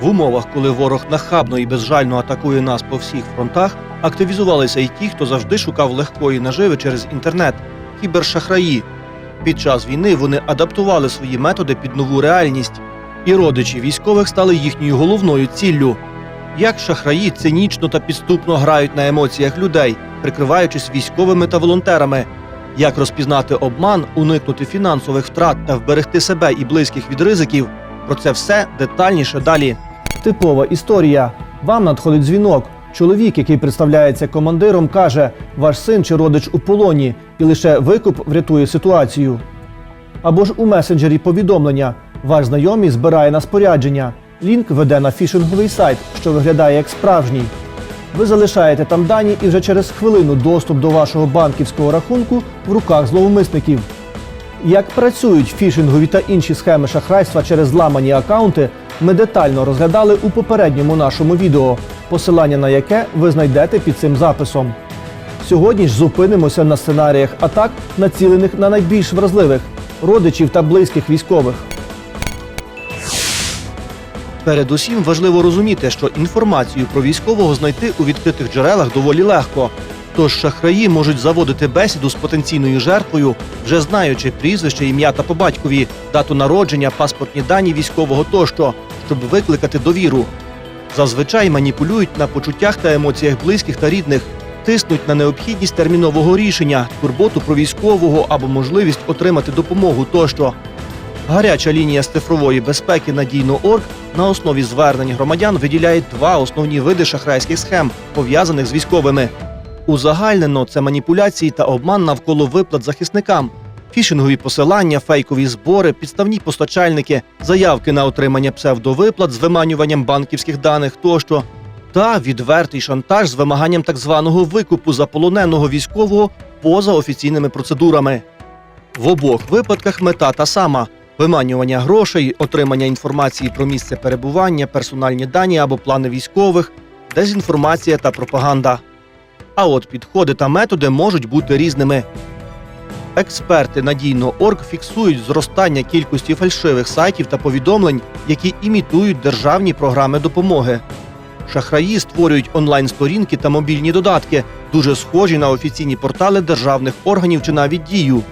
В умовах, коли ворог нахабно і безжально атакує нас по всіх фронтах, активізувалися й ті, хто завжди шукав легкої наживи через інтернет кібершахраї. Під час війни вони адаптували свої методи під нову реальність, і родичі військових стали їхньою головною ціллю. Як шахраї цинічно та підступно грають на емоціях людей, прикриваючись військовими та волонтерами, як розпізнати обман, уникнути фінансових втрат та вберегти себе і близьких від ризиків. Про це все детальніше далі. Типова історія. Вам надходить дзвінок. Чоловік, який представляється командиром, каже: ваш син чи родич у полоні, і лише викуп врятує ситуацію. Або ж у месенджері повідомлення: ваш знайомий збирає на спорядження. Лінк веде на фішинговий сайт, що виглядає як справжній. Ви залишаєте там дані і вже через хвилину доступ до вашого банківського рахунку в руках зловмисників. Як працюють фішингові та інші схеми шахрайства через зламані акаунти, ми детально розглядали у попередньому нашому відео, посилання на яке ви знайдете під цим записом. Сьогодні ж зупинимося на сценаріях атак, націлених на найбільш вразливих родичів та близьких військових. Передусім важливо розуміти, що інформацію про військового знайти у відкритих джерелах доволі легко. Тож шахраї можуть заводити бесіду з потенційною жертвою, вже знаючи прізвище, ім'я та по батькові, дату народження, паспортні дані військового тощо, щоб викликати довіру. Зазвичай маніпулюють на почуттях та емоціях близьких та рідних, тиснуть на необхідність термінового рішення, турботу про військового або можливість отримати допомогу тощо. Гаряча лінія з цифрової безпеки надійно.орг на основі звернень громадян виділяє два основні види шахрайських схем, пов'язаних з військовими. Узагальнено це маніпуляції та обман навколо виплат захисникам, фішингові посилання, фейкові збори, підставні постачальники, заявки на отримання псевдовиплат з виманюванням банківських даних тощо, та відвертий шантаж з вимаганням так званого викупу заполоненого військового поза офіційними процедурами. В обох випадках мета та сама: виманювання грошей, отримання інформації про місце перебування, персональні дані або плани військових, дезінформація та пропаганда. А от підходи та методи можуть бути різними. Експерти надійно.орг фіксують зростання кількості фальшивих сайтів та повідомлень, які імітують державні програми допомоги. Шахраї створюють онлайн-сторінки та мобільні додатки, дуже схожі на офіційні портали державних органів чи навіть дію.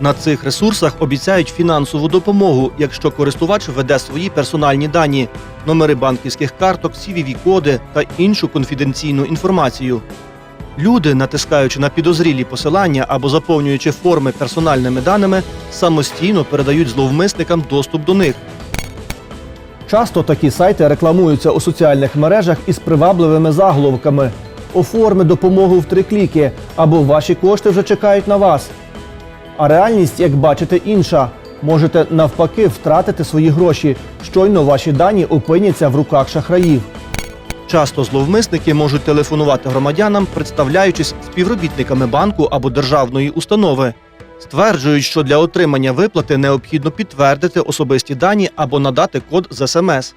На цих ресурсах обіцяють фінансову допомогу, якщо користувач веде свої персональні дані, номери банківських карток, cvv коди та іншу конфіденційну інформацію. Люди, натискаючи на підозрілі посилання або заповнюючи форми персональними даними, самостійно передають зловмисникам доступ до них. Часто такі сайти рекламуються у соціальних мережах із привабливими заголовками: оформи допомогу в три кліки або ваші кошти вже чекають на вас. А реальність, як бачите, інша. Можете навпаки втратити свої гроші. Щойно ваші дані опиняться в руках шахраїв. Часто зловмисники можуть телефонувати громадянам, представляючись співробітниками банку або державної установи. Стверджують, що для отримання виплати необхідно підтвердити особисті дані або надати код з СМС.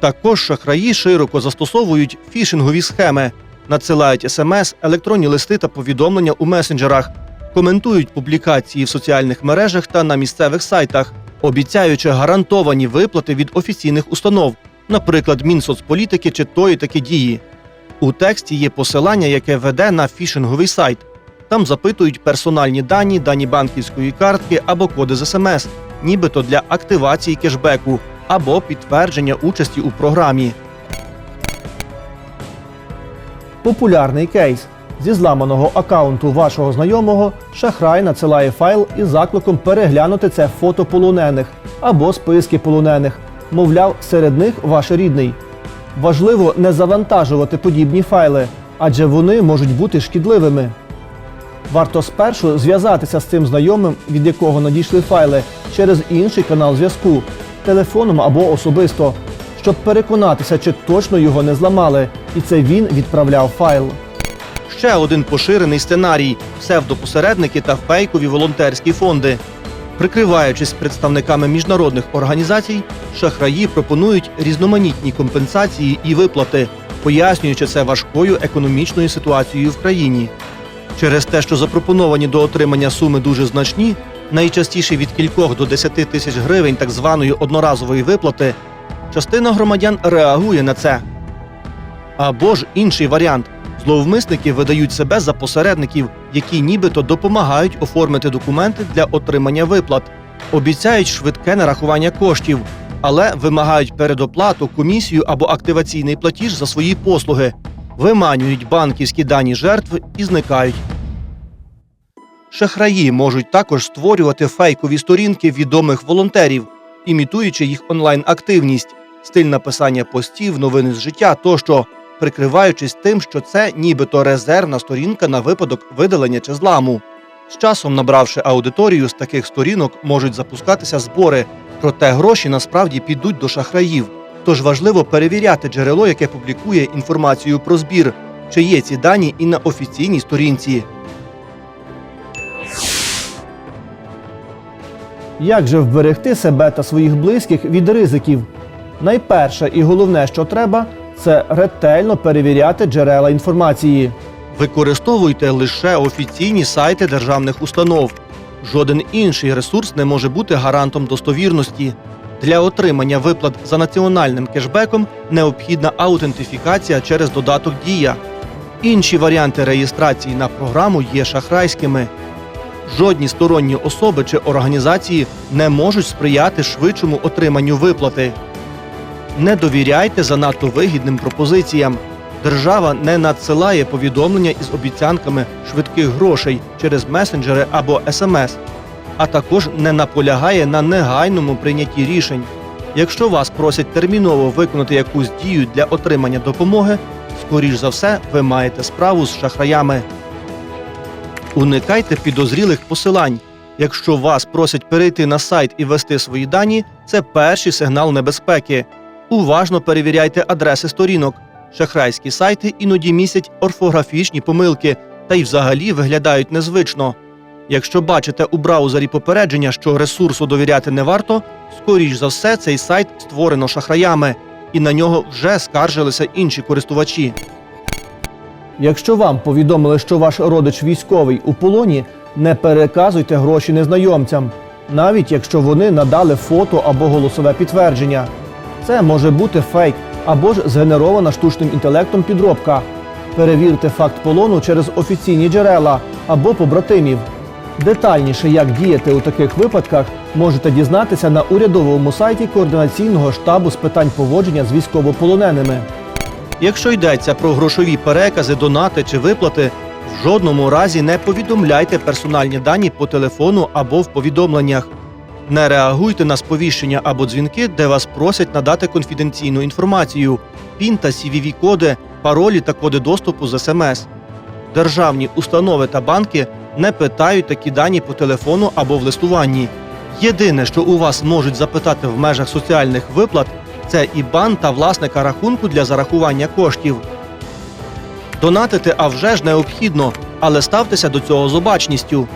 Також шахраї широко застосовують фішингові схеми, надсилають СМС, електронні листи та повідомлення у месенджерах, коментують публікації в соціальних мережах та на місцевих сайтах, обіцяючи гарантовані виплати від офіційних установ, наприклад, Мінсоцполітики чи тої таки дії. У тексті є посилання, яке веде на фішинговий сайт. Там запитують персональні дані, дані банківської картки або коди з СМС, нібито для активації кешбеку або підтвердження участі у програмі. Популярний кейс. Зі зламаного акаунту вашого знайомого шахрай надсилає файл із закликом переглянути це фото полонених або списки полонених. Мовляв, серед них ваш рідний. Важливо не завантажувати подібні файли, адже вони можуть бути шкідливими. Варто спершу зв'язатися з цим знайомим, від якого надійшли файли, через інший канал зв'язку, телефоном або особисто, щоб переконатися, чи точно його не зламали, і це він відправляв файл. Ще один поширений сценарій псевдопосередники та фейкові волонтерські фонди. Прикриваючись представниками міжнародних організацій, шахраї пропонують різноманітні компенсації і виплати, пояснюючи це важкою економічною ситуацією в країні. Через те, що запропоновані до отримання суми дуже значні, найчастіше від кількох до 10 тисяч гривень так званої одноразової виплати, частина громадян реагує на це. Або ж інший варіант: зловмисники видають себе за посередників, які нібито допомагають оформити документи для отримання виплат, обіцяють швидке нарахування коштів, але вимагають передоплату, комісію або активаційний платіж за свої послуги, виманюють банківські дані жертв і зникають. Шахраї можуть також створювати фейкові сторінки відомих волонтерів, імітуючи їх онлайн-активність, стиль написання постів, новини з життя тощо, прикриваючись тим, що це нібито резервна сторінка на випадок видалення чи зламу. З часом, набравши аудиторію з таких сторінок, можуть запускатися збори, проте гроші насправді підуть до шахраїв. Тож важливо перевіряти джерело, яке публікує інформацію про збір, чи є ці дані і на офіційній сторінці. Як же вберегти себе та своїх близьких від ризиків? Найперше і головне, що треба, це ретельно перевіряти джерела інформації. Використовуйте лише офіційні сайти державних установ. Жоден інший ресурс не може бути гарантом достовірності. Для отримання виплат за національним кешбеком необхідна аутентифікація через додаток Дія. Інші варіанти реєстрації на програму є шахрайськими. Жодні сторонні особи чи організації не можуть сприяти швидшому отриманню виплати. Не довіряйте занадто вигідним пропозиціям. Держава не надсилає повідомлення із обіцянками швидких грошей через месенджери або смс, а також не наполягає на негайному прийнятті рішень. Якщо вас просять терміново виконати якусь дію для отримання допомоги, скоріш за все, ви маєте справу з шахраями. Уникайте підозрілих посилань. Якщо вас просять перейти на сайт і ввести свої дані, це перший сигнал небезпеки. Уважно перевіряйте адреси сторінок. Шахрайські сайти іноді містять орфографічні помилки та й взагалі виглядають незвично. Якщо бачите у браузері попередження, що ресурсу довіряти не варто, скоріш за все цей сайт створено шахраями, і на нього вже скаржилися інші користувачі. Якщо вам повідомили, що ваш родич військовий у полоні, не переказуйте гроші незнайомцям, навіть якщо вони надали фото або голосове підтвердження. Це може бути фейк або ж згенерована штучним інтелектом підробка. Перевірте факт полону через офіційні джерела або побратимів. Детальніше, як діяти у таких випадках, можете дізнатися на урядовому сайті координаційного штабу з питань поводження з військовополоненими. Якщо йдеться про грошові перекази, донати чи виплати, в жодному разі не повідомляйте персональні дані по телефону або в повідомленнях. Не реагуйте на сповіщення або дзвінки, де вас просять надати конфіденційну інформацію, пін та cvv коди паролі та коди доступу з СМС. Державні установи та банки не питають такі дані по телефону або в листуванні. Єдине, що у вас можуть запитати в межах соціальних виплат, це ІБАН та власника рахунку для зарахування коштів. Донатити а вже ж необхідно, але ставтеся до цього з обачністю.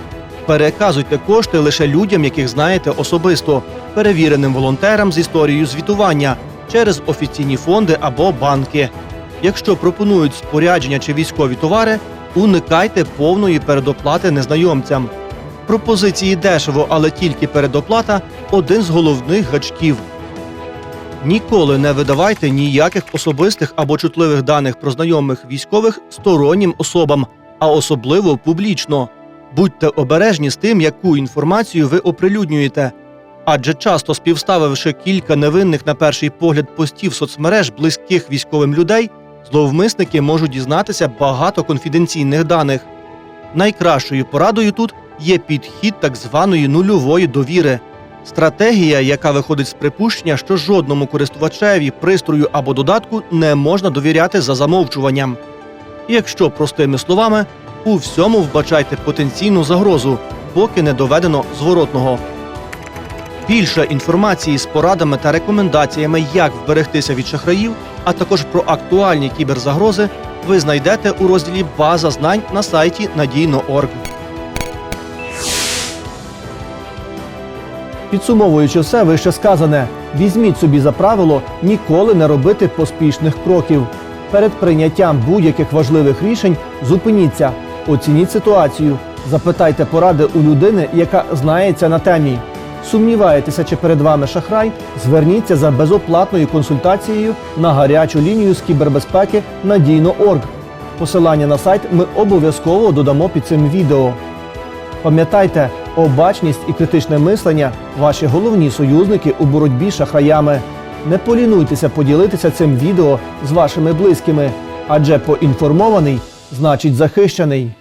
Переказуйте кошти лише людям, яких знаєте особисто, перевіреним волонтерам з історією звітування через офіційні фонди або банки. Якщо пропонують спорядження чи військові товари, уникайте повної передоплати незнайомцям. Пропозиції дешево, але тільки передоплата один з головних гачків. Ніколи не видавайте ніяких особистих або чутливих даних про знайомих військових стороннім особам, а особливо публічно. Будьте обережні з тим, яку інформацію ви оприлюднюєте. Адже часто співставивши кілька невинних на перший погляд постів соцмереж близьких військовим людей, зловмисники можуть дізнатися багато конфіденційних даних. Найкращою порадою тут є підхід так званої нульової довіри. Стратегія, яка виходить з припущення, що жодному користувачеві, пристрою або додатку не можна довіряти за замовчуванням. Якщо простими словами, у всьому вбачайте потенційну загрозу, поки не доведено зворотного. Більше інформації з порадами та рекомендаціями, як вберегтися від шахраїв, а також про актуальні кіберзагрози, ви знайдете у розділі База знань на сайті надійно.орг. Підсумовуючи все вище сказане, візьміть собі за правило ніколи не робити поспішних кроків. Перед прийняттям будь-яких важливих рішень зупиніться, оцініть ситуацію, запитайте поради у людини, яка знається на темі. Сумніваєтеся, чи перед вами шахрай? Зверніться за безоплатною консультацією на гарячу лінію з кібербезпеки надійно.орг. Посилання на сайт ми обов'язково додамо під цим відео. Пам'ятайте, обачність і критичне мислення ваші головні союзники у боротьбі з шахраями. Не полінуйтеся поділитися цим відео з вашими близькими, адже поінформований значить захищений.